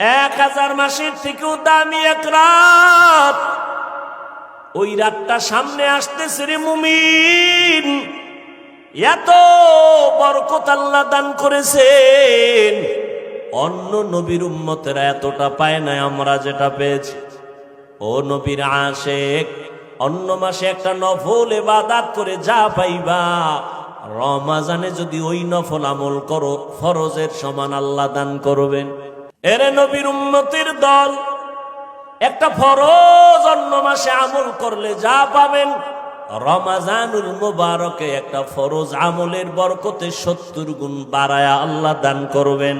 এক হাজার মাসের থেকেও দামি এক রাত। ওই রাতটা সামনে আসতেছে রে মুমিন। এত বরকত আল্লাহ দান করেছেন। অন্য নবীর উম্মতেরা এতটা পায় না আমরা যেটা পেয়েছি। ও নবীর আশেক, অন্য মাসে একটা নফল এবাদাত করে যা পাইবা। রমাজানে যদি ওই নফল আমল করো, ফরজের সমান আল্লাহ দান করবেন। এরে নবীর উম্মতির দল, একটা ফরজ অন্য মাসে আমল করলে যা পাবেন। রমাজানুল মুবারকে একটা ফরজ আমলের বরকতে সত্তর গুণ বাড়ায়া আল্লাহ দান করবেন।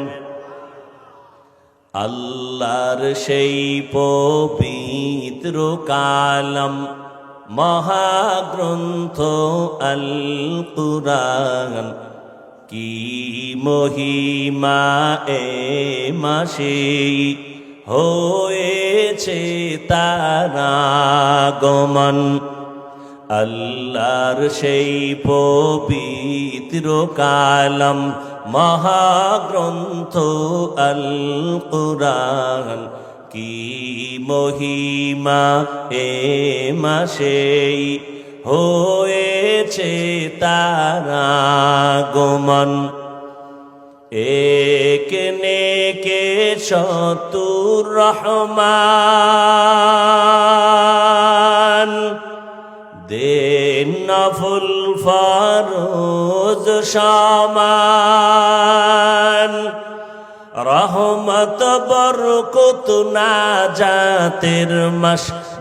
আল্লাহর সেই পবিত্র কালাম মহাগ্রন্থ আল কুরআন কি মহিমা এ মাসে হয়েছে তারা গমন আল্লাহর সেই পবিত্র কালাম মহাগ্রন্থ আল কুরআন কি মহিমা এ মাসেই হয়েছে তারা গমন এক নেকে শতুর রহমান? দেন নফুল ফরোজ সমান। রহমত বরকত না জাতের মাস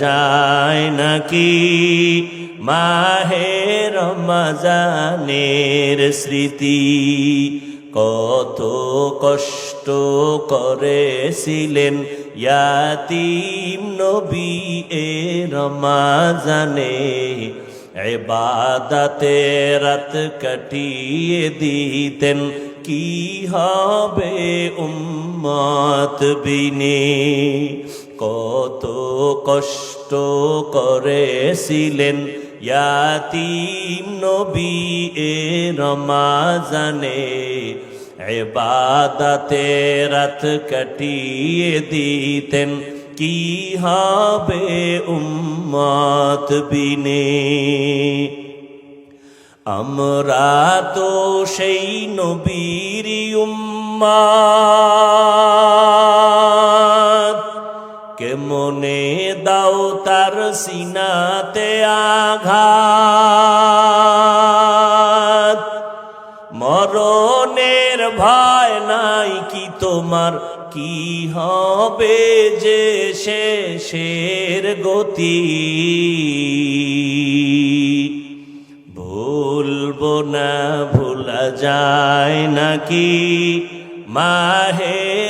যায় নাকি? মাহে রমাজানের স্মৃতি কত কষ্ট করেছিলেন ইয়াতিম নবী এ রমাজানে। এবাদাতে রাত কাটিয়ে দিতেন, কি হবে উম্মত বিনে? কত কষ্ট করেছিলেন। নবী এ রমাজানে এবাদাতে রাত কাটিয়ে দিতেন। কি হবে উম্মত বিনে? আমরা তো সেই নবীর উম্মাদ কেমনে দাও তার সিনাতে আঘাত। মরণের ভয় নাই কি তোমার? কি হবে যে শেষের গতি? ভুলবো না, ভোলা যায় নাকি? মাহে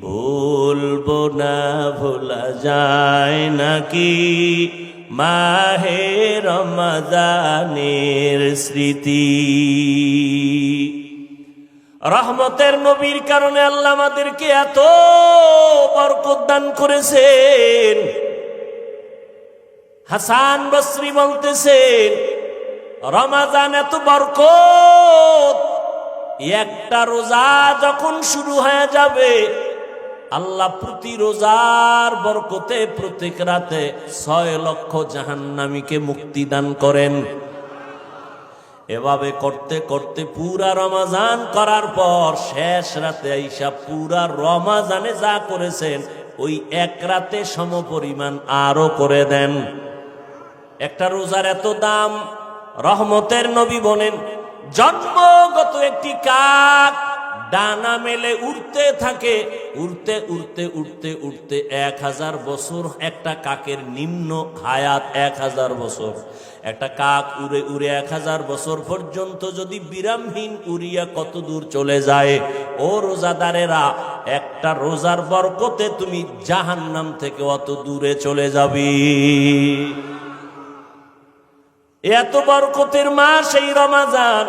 ভুলবো না, ভোলা যায় নাকি? মাহে রমাজানের স্মৃতি। রহমতের নবীর কারণে আল্লাহ আমাদেরকে এত বরকত দান করেছেন। হাসান বসরি বলতেছেন, রমাজান এত বরকত, একটা রোজা যখন শুরু হয়ে যাবে আল্লাহ প্রতি রোজার বরকতে প্রত্যেক রাতে ছয় লক্ষ জাহান্নামীকে মুক্তি দান করেন। এভাবে করতে করতে পুরা রমাজান করার পর শেষ রাতে আইসা পুরা রমাজানে যা করেছেন, ওই এক রাতে সমপরিমাণ আরও করে দেন। একটা রোজার এত দাম, রহমতের নবী বলেন, জন্মগত একটি কাক ডানা মেলে উড়তে থাকে। উড়তে উড়তে উড়তে উড়তে এক হাজার বছর একটা কাকের নিম্ন হায়াত এক হাজার বছর। একটা কাক উড়ে উড়ে এক হাজার বছর পর্যন্ত যদি বিরামহীন উড়িয়া কত দূর চলে যায়? ও রোজাদারেরা, একটা রোজার বরকতে তুমি জাহান্নাম থেকে অত দূরে চলে যাবি। এত বরকতের মাস এই রমাজান।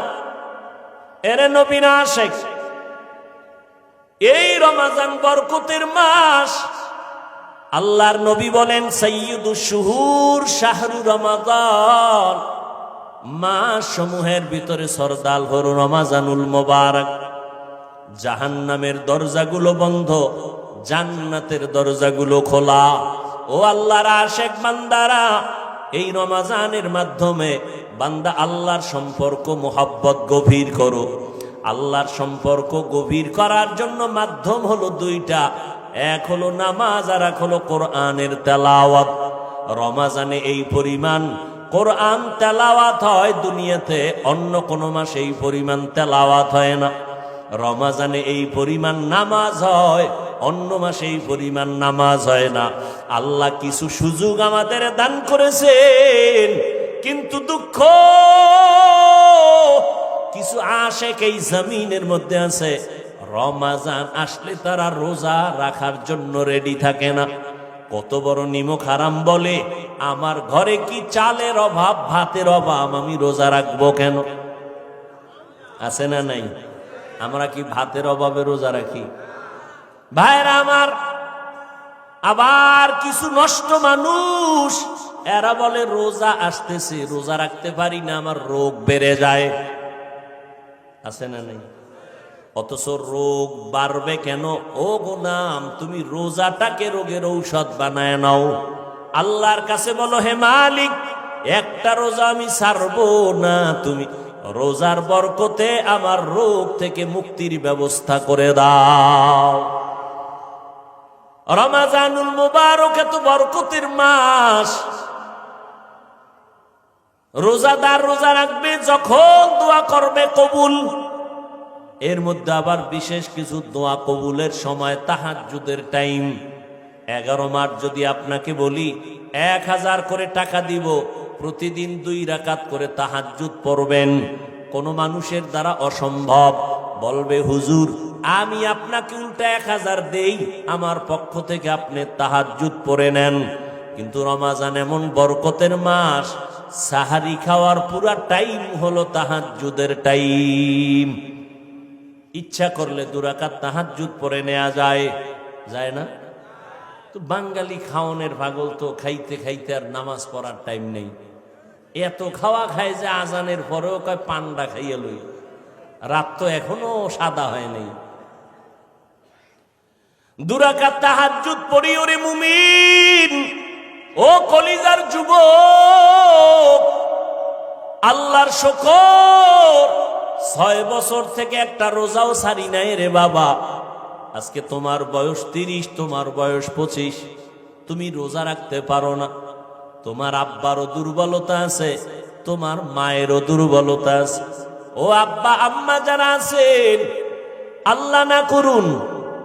এরে নবীনা শেখ এই রমাজান বরকতের মাস, আল্লাহর নবী বলেন সৈয়দু শুহুর শাহরু রমাদান। মাস সমূহের ভিতরে সরদাল হর রমাজানুল মোবারক। জাহান জাহান্নামের দরজাগুলো বন্ধ, জান্নাতের দরজাগুলো খোলা। ও আল্লাহর আশেক বান্দারা, এই রমাজানের মাধ্যমে বান্দা আল্লাহর সম্পর্ক, মোহাব্বত গভীর করো আল্লাহর সম্পর্ক গভীর করার জন্য মাধ্যম হলো দুইটা। এক হলো নামাজ আর এক হলো কোরআনের তেলাওয়াত। রমাজানে এই পরিমাণ কোরআন তেলাওয়াত হয় দুনিয়াতে, অন্য কোনো মাসে এই পরিমাণ তেলাওয়াত হয় না। রমাজানে এই পরিমাণ নামাজ হয়, অন্য মাসে এই পরিমাণ নামাজ হয় না। আল্লাহ কিছু সুযোগ আমাদের দান করেছেন, কিন্তু দুঃখ কিছু আশেক এই জমিনের মধ্যে আছে। রমাজান আসলে তারা রোজা রাখার জন্য রেডি থাকে না। কত বড় নিমক হারাম বলে, আমার ঘরে কি চালের অভাব, ভাতের অভাব, আমি রোজা রাখব কেন? আছে না নাই? আমরা কি ভাতের অভাবে রোজা রাখি? ভাইরা আমার, আবার কিছু নষ্ট মানুষ, এরা বলে রোজা আসতেছে, রোজা রাখতে পারি না, আমার রোগ বেড়ে যায়। আছে না নাই? অথচ রোগ বাড়বে কেন? ও গোনাম তুমি রোজাটাকে রোগের ঔষধ বানায় নাও। আল্লাহর কাছে বলো, হে মালিক, একটা রোজা আমি ছাড়বো না। তুমি রোজার বরকতে আমার রোগ থেকে মুক্তির ব্যবস্থা করে দাও। রমাজানুল মুবারক এত বরকতের মাস। রোজাদার রোজা রাখবে, যখন দোয়া করবে কবুল। এর মধ্যে আবার বিশেষ কিছু দোয়া কবুলের সময় তাহাজুদের টাইম। এগারো মার্চ যদি আপনাকে বলি, এক হাজার করে টাকা দিব, প্রতিদিন দুই রাকাত করে তাহাজুদ পড়বেন। কোনো মানুষের দ্বারা অসম্ভব। বলবে, হুজুর, আমি আপনাকে উল্টা এক হাজার দেই, আমার পক্ষ থেকে আপনি তাহাজুদ পড়ে নেন। কিন্তু রমাজান এমন বরকতের মাস সাহারি খাওয়ার পুরা টাইম হলো তাহার তাহাজুদের টাইম। ইচ্ছা করলে দুরাকাত তাহাজুদ পরে নেওয়া যায়। যায় না? তো বাঙালি খাওয়ানের পাগল তো খাইতে খাইতে আর নামাজ পড়ার টাইম নেই। এত খাওয়া খায় যে আজানের পরেও কয় পান্ডা খাইয়ে লই। রাত তো এখনও সাদা হয় নাই। দুরাকাত তাহাজুদ পড়ি ওরে মুমিন। ও কলিজার যুব আল্লাহর শকর, ছয় বছর থেকে একটা রোজাও সারি নাই রে বাবা। আজকে তোমার বয়স তিরিশ, তোমার বয়স পঁচিশ। তুমি রোজা রাখতে পারো না। তোমার আব্বারও দুর্বলতা আছে, তোমার মায়েরও দুর্বলতা আছে। ও আব্বা, আম্মা যারা আছেন, আল্লাহ না করুন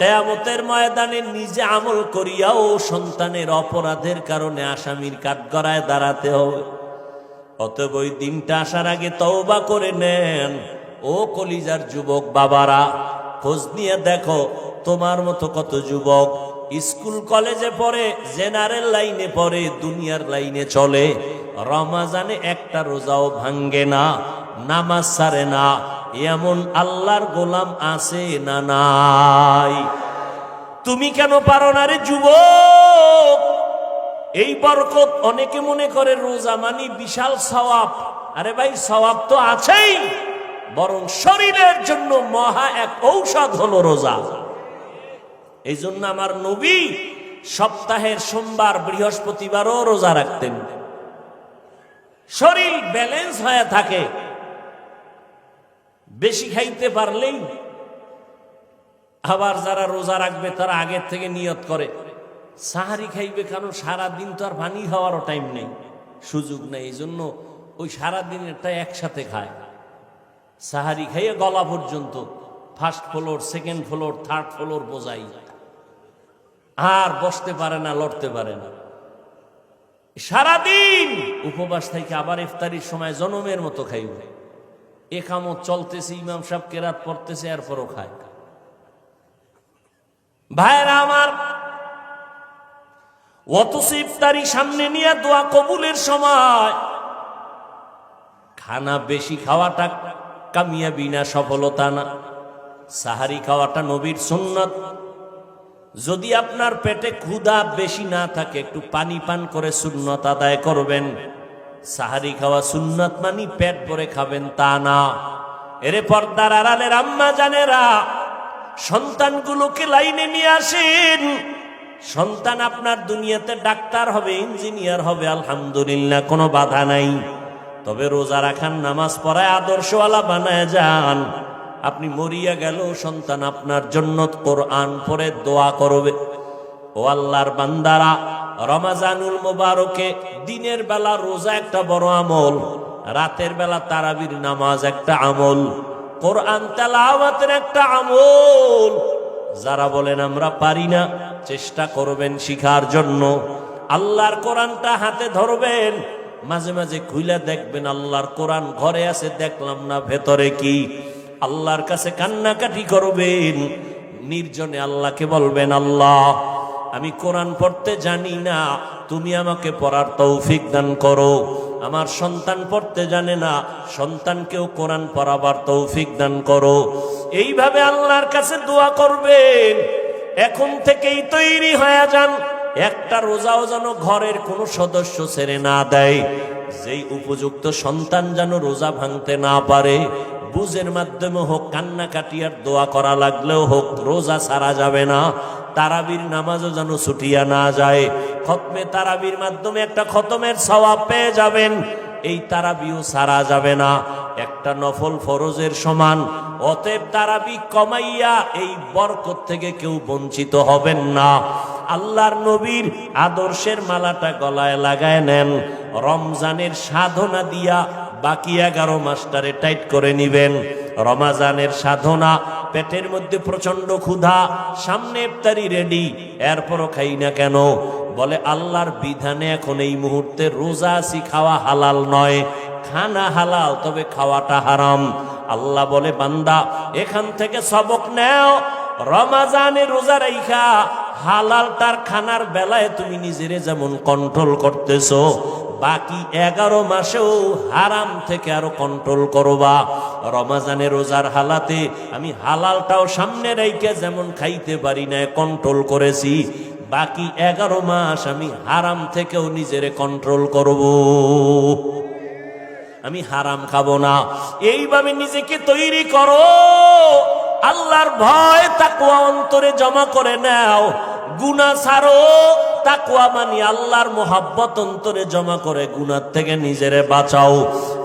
কেয়ামতের ময়দানে নিজে আমল করিয়াও সন্তানের অপরাধের কারণে আসামির কাঠগড়ায় দাঁড়াতে হবে। অতএব ওই দিনটা আসার আগে তওবা করে নেন। ও কলিজার যুবক বাবারা, খোঁজ নিয়ে দেখো তোমার মতো কত যুবক স্কুল কলেজে পড়ে, জেনারেল লাইনে পড়ে, দুনিয়ার লাইনে চলে। রমাজানে একটা রোজাও ভাঙ্গে না, নামাজ সারে না এমন আল্লাহর গোলাম আছে না নাই? তুমি কেন পারো না রে যুবক? এই বরকত অনেকে মনে করে রোজা মানি বিশাল সওয়াব। আরে ভাই, সওয়াব তো আছেই। বরং শরীরের জন্য মহা এক ঔষধ হলো রোজা। এই জন্য আমার নবী সপ্তাহের সোমবার, বৃহস্পতিবারও রোজা রাখতেন। শরীর ব্যালেন্স হয়ে থাকে। বেশি খাইতে পারলেই আবার যারা রোজা রাখবে তারা আগের থেকে নিয়ত করে। সাহারি খাইবে কারণ সারা দিন তো আর পানি খাওয়ারও টাইম নেই। সুযোগ নেই, এই জন্য ওই সারা দিনেরটা একসাথে খায়। সাহারি খাইয়ে গলা পর্যন্ত first floor second floor third floor বোঝাই। আর বসতে পারে না, লড়তে পারে না। সারাদিন উপবাস থেকে আবার ইফতারির সময় জনমের মতো খাইবে। একামত চলতেছে, ইমাম সাহেব কেরাত পড়তেছে, এরপরও খায়। ভাইরা আমার ইফতারি সামনে নিয়ে দোয়া কবুলের সময় খানা বেশি খাওয়াটা কামিয়াবি না, সফলতা না। সাহারি খাওয়াটা নবীর সুন্নত। যদি আপনার পেটে ক্ষুধা বেশি না থাকে, একটু পানি পান করে সুন্নত আদায় করবেন। সাহারি খাওয়া সুন্নত মানি, পেট ভরে খাবেন তা না। এরে পর্দার আড়ালের আম্মা জানেরা, সন্তানগুলোকে লাইনে নিয়ে আসেন। সন্তান আপনার দুনিয়াতে ডাক্তার হবে, ইঞ্জিনিয়ার হবে, আলহামদুলিল্লাহ, কোনো বাধা নাই। তবে রোজা রাখান নামাজ পড়ায় আদর্শওয়ালা বানায় যান। আপনি মরিয়া গেল সন্তান আপনার জন্য কোরআন পড়ে দোয়া করবে। ও আল্লাহর বান্দারা, রমাজানুল মোবারকে দিনের বেলা রোজা একটা বড় আমল, রাতের বেলা তারাবির নামাজ একটা আমল, কোরআন তেলাওয়াতের একটা আমল। যারা বলেন, আমরা পারি না, চেষ্টা করবেন শিখার জন্য। আল্লাহর কোরআনটা হাতে ধরবেন, মাঝে মাঝে খুইলা দেখবেন আল্লাহর কোরআন ঘরে আছে, দেখলাম না ভেতরে কি। আল্লাহর কাছে কান্নাকাটি করবেন, নির্জনে আল্লাহকে বলবেন, আল্লাহ আমি কোরআন পড়তে জানি না, তুমি আমাকে পড়ার তৌফিক দান করো। আমার সন্তান পড়তে জানে না, সন্তানকেও কোরআন পড়াবার তৌফিক দান করো। এইভাবে আল্লাহর কাছে দোয়া করবেন। এখন থেকেই তৈরি হয়ে যান। একটা রোজাও যেন ঘরের কোনো সদস্য ছেড়ে না দেয়। যেই উপযুক্ত সন্তান যেন রোজা ভাঙতে না পারে, বুঝের মাধ্যমে হোক, কান্নাকাটি আর দোয়া করা লাগলেও হোক, রোজা সারা যাবে না। তারাবির নামাজও যেন ছুটিয়া না যায়। খতমে তারাবির মাধ্যমে একটা খতমের সওয়াব পেয়ে যাবেন। এই তারাবিও সারা যাবে না। একটা নফল ফরজের সমান। অতএব তারাবি কমাইয়া এই বরকত থেকে কেউ বঞ্চিত হবেন না। আল্লাহর নবীর আদর্শের মালাটা গলায় লাগায় নেন। রমজানের সাধনা দিয়া বাকি এগারো মাসটারে টাইট করে নিবেন। রমাজানের সাধনা, পেটের মধ্যে প্রচণ্ড ক্ষুধা, সামনে ইফতারি রেডি এরপরও খাই না কেন? বলে আল্লাহর বিধানে এখন এই মুহূর্তে রোজা আসি, খাওয়া হালাল নয়। খানা হালাল, তবে খাওয়াটা হারাম। আল্লাহ বলে, বান্দা, এখান থেকে সবক নেও, রমাজানে রোজা রাইখা, হালাল তার খানার বেলায় তুমি নিজেরে যেমন কন্ট্রোল করতেছো বাকি এগারো মাসেও হারাম থেকে আরও কন্ট্রোল করবা। রমাজানের রোজার হালাতে আমি হালালটাও সামনে রেখে যেমন খাইতে পারি না কন্ট্রোল করেছি। বাকি এগারো মাস আমি হারাম থেকেও নিজেরে কন্ট্রোল করব। আমি হারাম খাব না। এইভাবে নিজেকে তৈরি করো। আল্লাহর ভয় তাকুয়া অন্তরে জমা করে নাও। গুনা ছাড়ো তাকুয়া মানি আল্লাহর মোহাব্বত অন্তরে জমা করে গুনার থেকে নিজেরে বাঁচাও।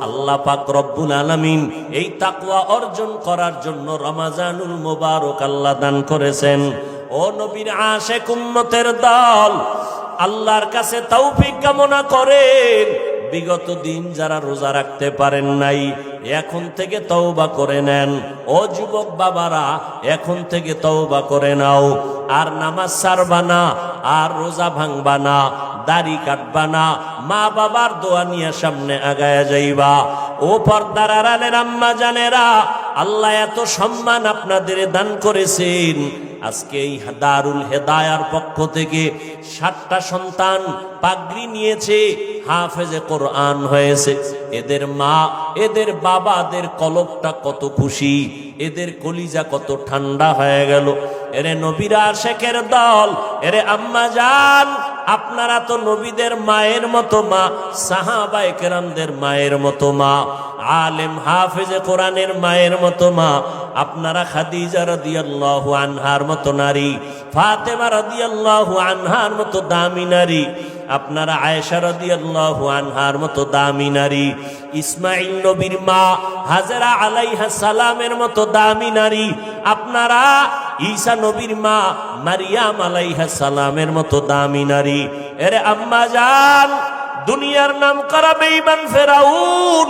আল্লাহ পাক রব্বুল আলামিন এই তাকুয়া অর্জন করার জন্য রমাজানুল মোবারক আল্লাহ দান করেছেন। ও নবীর আশে উম্মতের দল, আল্লাহর কাছে তৌফিক কামনা করেন। বিগত দিন যারা রোজা রাখতে পারেন নাই এখন থেকে তওবা করে নেন। ও যুবক বাবারা, এখন থেকে তওবা করে নাও। আর নামাজ সারবা না, আর রোজা ভাঙবা না, দাড়ি কাটবা না, মা বাবার দোয়া নিয়ে সামনে আগায়া যাইবা। ও পর্দার আড়ালের আম্মা জানেরা, আল্লাহ এত সম্মান আপনাদের দান করেছেন। আজকে এই দারুল হেদায়ার পক্ষ থেকে সাতটা সন্তান পাগড়ি নিয়েছে, হাফেজে কোরআন হয়েছে। এদের মা, এদের বাবাদের কলবটা কত খুশি, এদের কলিজা কত ঠান্ডা হয়ে গেল। এরে নবীরা শেখের দল, এরে আম্মা যান আপনারা তো নবীদের মায়ের মতো মা সাহাবায়ে কেরামদের মায়ের মতো মা, আলেম হাফেজে কোরআনের মায়ের মতো মা আপনারা খাদিজা রাদিয়াল্লাহু আনহার মতো নারী, ফাতেমা রাদিয়াল্লাহু আনহার মতো দামি নারী, আপনারা আয়েশা রাদিয়াল্লাহু আনহার মতো দামি নারী ইসমাইল নবীর মা হাজরা আলাইহা সালামের মতো দামি নারী, আপনারা ঈসা নবীর মা মারিয়াম আলাইহা সালামের মতো দামি নারী। এরে আম্মা জান, দুনিয়ার নাম করা বেঈমান ফেরাউন?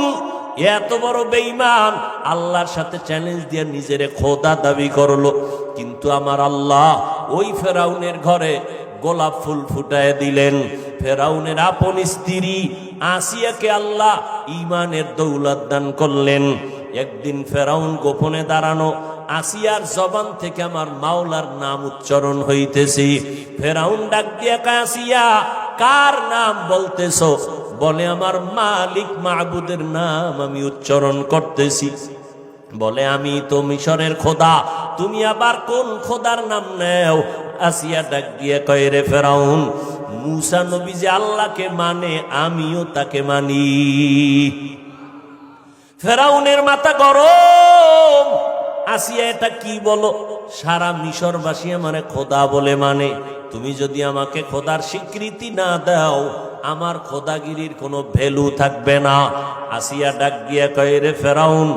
এত বড় বেঈমান। আল্লাহর সাথে চ্যালেঞ্জ দিয়ে নিজেরে খোদা দাবি করল। কিন্তু আমার আল্লাহ ওই ফেরাউনের ঘরে গোলাপ ফুল ফুটায় দিলেন। ফেরাউনের আপন স্ত্রী আসিয়াকে আল্লাহ ইমানের দৌলত দান করলেন। একদিন ফেরাউন গোপনে দাঁড়ানো আসিয়ার জবান থেকে আমার মাওলার নাম উচ্চারণ হইতেছি। ফেরাউন ডাক দিয়া কয়, আসিয়া কার নাম বলতেছ? বলে, আমার মালিক মাহবুদের নাম আমি উচ্চারণ করতেছি। বলে, আমি তো মিশরের খোদা, তুমি আবার কোন খোদার নাম নেও? আসিয়া ডাক দিয়ে কয়, রে ফেরাউন, মুসা নবী যে আল্লাহকে মানে আমিও তাকে মানি। ফেরাউনের মাথা গরম। আসিয়া এটা কি বলো? সারা মিশরবাসী আমারে খোদা বলে মানে তুমি যদি আমাকে খোদার স্বীকৃতি না দাও আমার খোদাগিরির কোনো ভ্যালু থাকবে না। আসিয়া ডাক গিয়া কয়ে, রে ফেরাউন,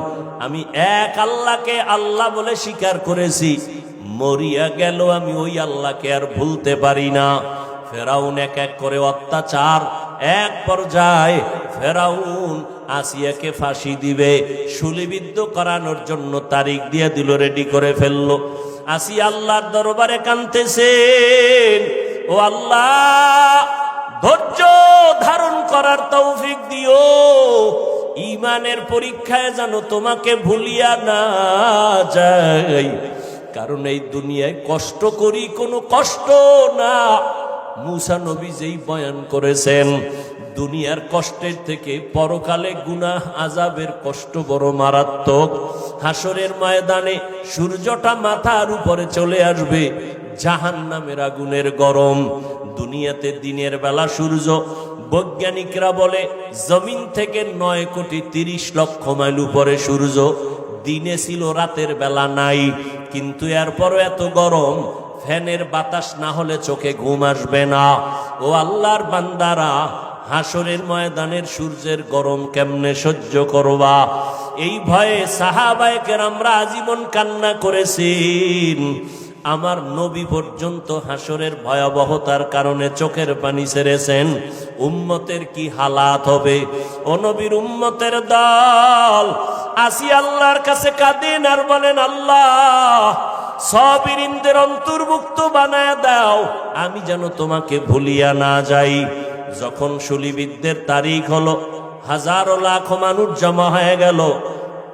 আমি এক আল্লাহকে আল্লাহ বলে স্বীকার করেছি। মরিয়া গেল, আমি ওই আল্লাহকে আর ভুলতে পারি না। ফেরাউন এক এক করে অত্যাচার এক পর্যায়ে ফেরাউন আসিয়াকে ফাঁসি দিবে। শুলিবিদ্ধ করানোর জন্য তারিখ দিয়ে দিল, রেডি করে ফেলল। আসিয়া আল্লাহর দরবারে কানতেছেন ও আল্লাহ ধৈর্য ধারণ করার তৌফিক দিও। ইমানের পরীক্ষায় যেন তোমাকে ভুলিয়া না যাই। কারণ এই দুনিয়ায় কষ্ট করি, কোনো কষ্ট না। মুসা নবী যেই বয়ান করেছেন, দুনিয়ার কষ্টের থেকে পরকালে গুনাহ আজাবের কষ্ট বড় মারাত্মক। হাসরের ময়দানে সূর্যটা মাথার উপরে চলে আসবে জাহান নামের আগুনের গরম। দুনিয়াতে দিনের বেলা সূর্য বৈজ্ঞানিকরা বলে, জমিন থেকে নয় কোটি তিরিশ লক্ষ মাইল উপরে সূর্য। দিনে ছিল, রাতের বেলা নাই। কিন্তু এরপরও এত গরম, ফ্যানের বাতাস না হলে চোখে ঘুম আসবে না। ও আল্লাহর বান্দারা, হাসরের ময়দানের সূর্যের গরম কেমনে সহ্য করবা? এই ভয়ে সাহাবায়কের আমরা আজীবন কান্না করেছেন। আমার নবী পর্যন্ত হাসরের ভয়াবহতার কারণে চোখের পানি ছেড়েছেন উম্মতের কি হালাত হবে? ও নবীর উম্মতের দল। আসি আল্লাহর কাছে কাঁদেন আর বলেন, আল্লাহ সবিরিনদের অন্তর্ভুক্ত বানায় দাও। আমি যেন তোমাকে ভুলিয়া না যাই। যখন শুলিবিদদের তারিখ হলো, হাজারো লাখ মানুষ জমা হয়ে গেল।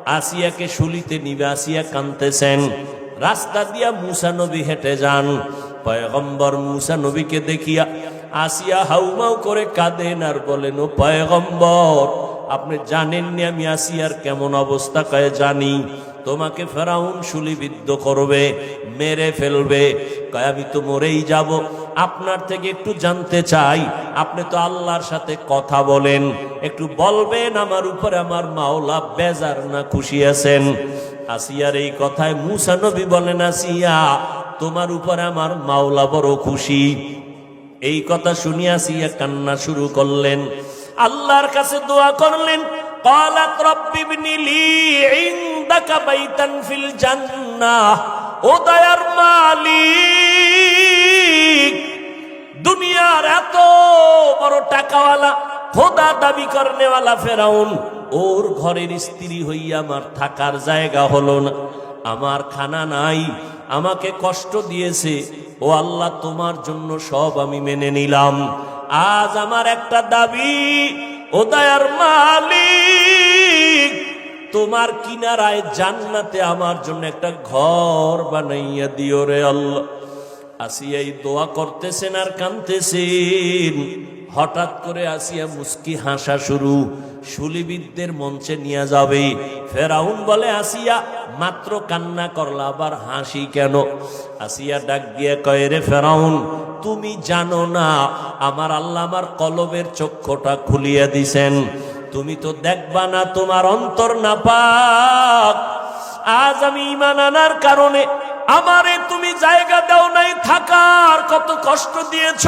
আসিয়াকে শুলিতে নিবে, আসিয়া কানতেছেন রাস্তা দিয়া মুসা নবী হেঁটে যান। পয়গম্বর মুসা নবীকে দেখিয়া আসিয়া হাউমাউ করে কাঁদেন আর বলেন, ও পয়গম্বর, আপনি জানেননি আমি আসিয়ার কেমন অবস্থা? কয়ে, জানি। তোমাকে ফেরাউন শুলিবিদ্ধ করবে, মেরে ফেলবে। কয়, আমি তো মরেই যাব। আপনার থেকে একটু জানতে চাই। আপনি তো আল্লাহর সাথে কথা বলেন। একটু বলবেন আমার উপরে আমার মাওলা বেজার না খুশি আছেন। আসিয়ার এই কথায় মুসা নবী বলেন আসিয়া তোমার উপরে আমার মাওলা বড় খুশি এই কথা শুনিয়া আসিয়া কান্না শুরু করলেন আল্লাহর কাছে দোয়া করলেন قالت رب ابن لي عندك بيتا في الجنة ও দয়ার মালিক দুনিয়ার এত বড় টাকাওয়ালা খোদা দাবি করনেওয়ালা ফেরাউন ওর ঘরের স্ত্রী হইয়া আমার থাকার জায়গা হলো না। আমার খানা নাই, আমাকে কষ্ট দিয়েছে। ও আল্লাহ, তোমার জন্য সব আমি মেনে নিলাম। আজ আমার একটা দাবি, ও দয়ার মালিক, তোমার কিনারায় জান্নাতে আমার জন্য একটা ঘর বানাইয়া দিও রে আল্লাহ। আসিয়া এই দোয়া করতেছেন আর কানতেছেন হঠাৎ করে আসিয়া মুস্কি হাসা শুরু। শুলিবিদদের মঞ্চে নিয়ে যাবে। ফেরাউন বলে, আসিয়া, মাত্র কান্না করলা, আবার হাসি কেন? আসিয়া ডাক দিয়ে কয়ে, রে ফেরাউন, তুমি জানো না, আমার আল্লাহ আমার কলবের চক্ষুটা খুলিয়া দিছেন। তুমি তো দেখবা না, তোমার অন্তর না পাক আজ আমি ইমান আনার কারণে আমারে তুমি জায়গা দাও নাই, থাকার কত কষ্ট দিয়েছ।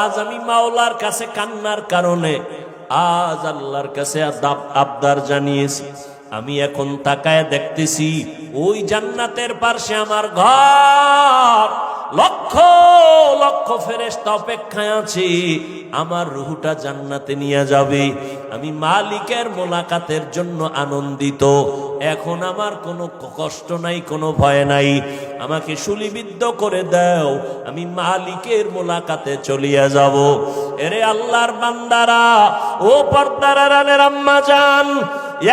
আজ আমি মাওলার কাছে কান্নার কারণে, আজ আল্লাহর কাছে আবদার জানিয়েছি। আমি এখন তাকায় দেখতেছি, ওই জান্নাতের পাশে আমার ঘর। লক্ষ লক্ষ ফেরেস্তা অপেক্ষায় আছে। আমার রুহুটা জান্নাতে নিয়ে যাবে। আমি মালিকের মোলাকাতের জন্য আনন্দিত। এখন আমার কোনো কষ্ট নাই, কোনো ভয় নাই। আমাকে সুলিবিদ্ধ করে দাও। আমি মালিকের মোলাকাতে চলিয়া যাব। এরে আল্লাহর বান্দারা, ও পর্দারানের আম্মা যান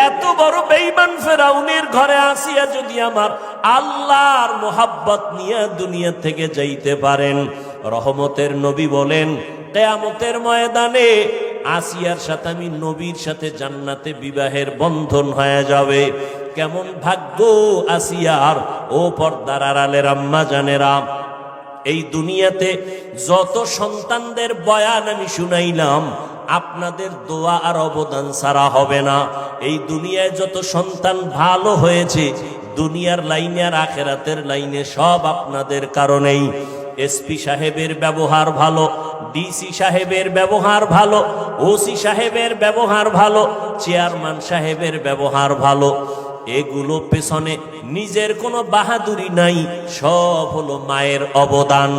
এত বড় বেইমান ফেরাউনের ঘরে আসিয়া যদি আমার আল্লাহর মোহাব্বত নিয়ে দুনিয়া থেকে যাইতে পারেন, রহমতের নবী বলেন, কেয়ামতের ময়দানে আসিয়ার সাথে আমি নবীর সাথে জান্নাতে বিবাহের বন্ধন হয়ে যাবে। কেমন ভাগ্য আসিয়ার, ও পর্দার আড়ালের আম্মা জানেরা, এই দুনিয়াতে যত সন্তানদের বয়ান আমি শুনাইলাম আপনাদের দোয়া আর অবদান ছাড়া হবে না। এই দুনিয়ায় যত সন্তান ভালো হয়েছে, দুনিয়ার লাইনে আর আখেরাতের লাইনে সব আপনাদের কারণেই। এসপি সাহেবের ব্যবহার ভালো ডিসি সাহেবের ব্যবহার ভালো ওসি সাহেবের ব্যবহার ভালো, চেয়ারম্যান সাহেবের ব্যবহার ভালো। এগুলো পেছনে নিজের কোনো বাহাদুরি নাই, সব হলো মায়ের অবদান।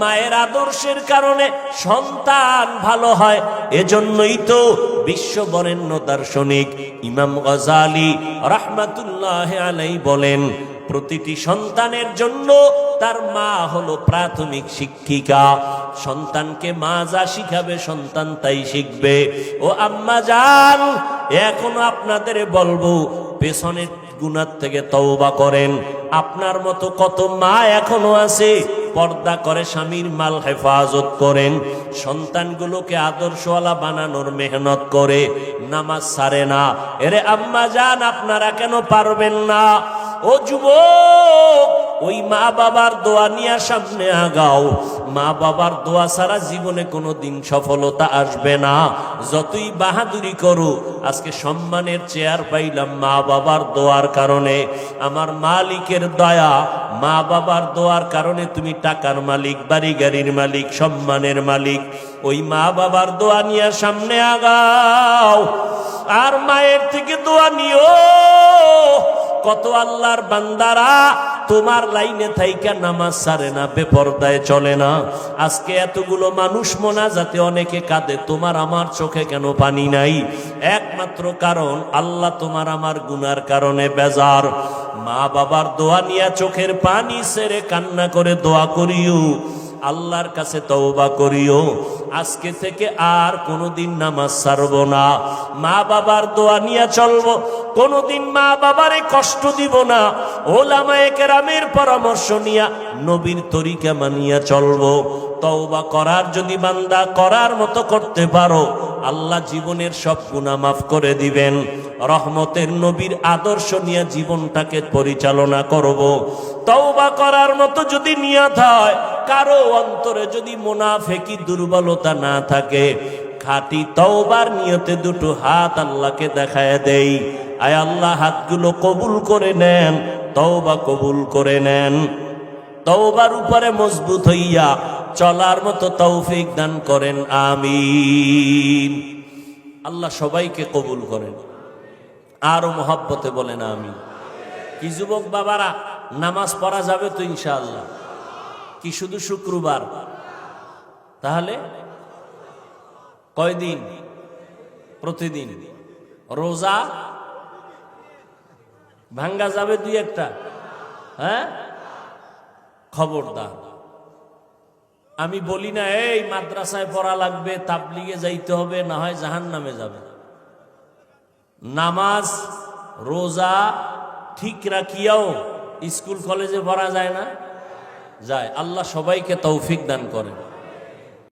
মায়ের আদর্শের কারণে সন্তান ভালো হয়, এজন্যই তো বিশ্ব বরেণ্য দার্শনিক ইমাম গজালি রহমাতুল্লাহ আলাই বলেন, প্রতিটি সন্তানের জন্য তার মা হলো প্রাথমিক শিক্ষিকা। সন্তানকে মা যা শিখাবে, সন্তান তাই শিখবে। ও আম্মা যান এখনও আপনাদের বলব পেছনের গুনার থেকে তওবা করেন। আপনার মতো কত মা এখনও আছে? পর্দা করে স্বামীর মাল হেফাজত করেন। সন্তানগুলোকে আদর্শওয়ালা বানানোর মেহনত করে। নামাজ সারে না। এরে আম্মা যান, আপনারা কেন পারবেন না? ও যুবক ওই মা বাবার দোয়া নিয়ে সামনে আগাও। মা বাবার দোয়া ছাড়া জীবনে কোনো দিন সফলতা আসবে না। যতই বাহাদুরি করো, আজকে সম্মানের চেয়ার পাইলাম মা বাবার দোয়ার কারণে। আমার মালিকের দয়া, মা বাবার দোয়ার কারণে তুমি টাকার মালিক বাড়ি গাড়ির মালিক, সম্মানের মালিক। ওই মা বাবার দোয়া নিয়ে সামনে আগাও। আর মায়ের থেকে দোয়া নিও। কত আল্লাহর বান্দারা তোমার লাইনে থাইকা নামাজ সারে না, বেপরদায় চলে না। আজকে এতগুলো মানুষ মোনা যাতে অনেকে কাঁদে, তোমার আমার চোখে কেন পানি নাই? একমাত্র কারণ, আল্লাহ তোমার আমার গুনার কারণে বেজার। মা বাবার দোয়া নিয়া চোখের পানি সেরে কান্না করে দোয়া করিও। আল্লাহর কাছে তওবা করিও। আজকে থেকে আর কোনোদিন নামাজ ছাড়ব না। মা বাবার দোয়া নিয়ে চলবো। কোনোদিন মা বাবারে কষ্ট দিব না। ওলামায়ে কেরামের পরামর্শ নিয়া নবীর তরিকা মানিয়া চলবো। তওবা করার যদি বান্দা করার মতো করতে পারো, আল্লাহ জীবনের সব গুণা মাফ করে দিবেন। রহমতের নবীর আদর্শ নিয়ে জীবনটাকে পরিচালনা করব। তওবা করার মতো যদি নিয়াত হয়, কারও অন্তরে যদি মোনাফেকি দুর্বলতা না থাকে, খাটি তওবার নিয়তে দুটো হাত আল্লাহকে দেখায় দেই। আয় আল্লাহ, হাতগুলো কবুল করে নেন, তওবা কবুল করে নেন। তওবার উপরে মজবুত হইয়া চলার মতো তৌফিক দান করেন, আমিন। আল্লাহ সবাইকে কবুল করেন। আরও মহাব্বতে বলেন আমি কি যুবক বাবারা, নামাজ পড়া যাবে তো ইনশাআল্লাহ। কি শুধু শুক্রবার? তাহলে কয়দিন? প্রতিদিন। রোজা ভাঙ্গা যাবে দুই একটা। হ্যাঁ? খবরদার। আমি বলি না, এই, মাদ্রাসায় পড়া লাগবে, তাবলিগে যাইতে হবে, না হয় জাহান নামে যাবে। নামাজ, রোজা ঠিক রাখিয়াও স্কুল, কলেজে পড়া যায় না? যায়। আল্লাহ সবাইকে তৌফিক দান করেন।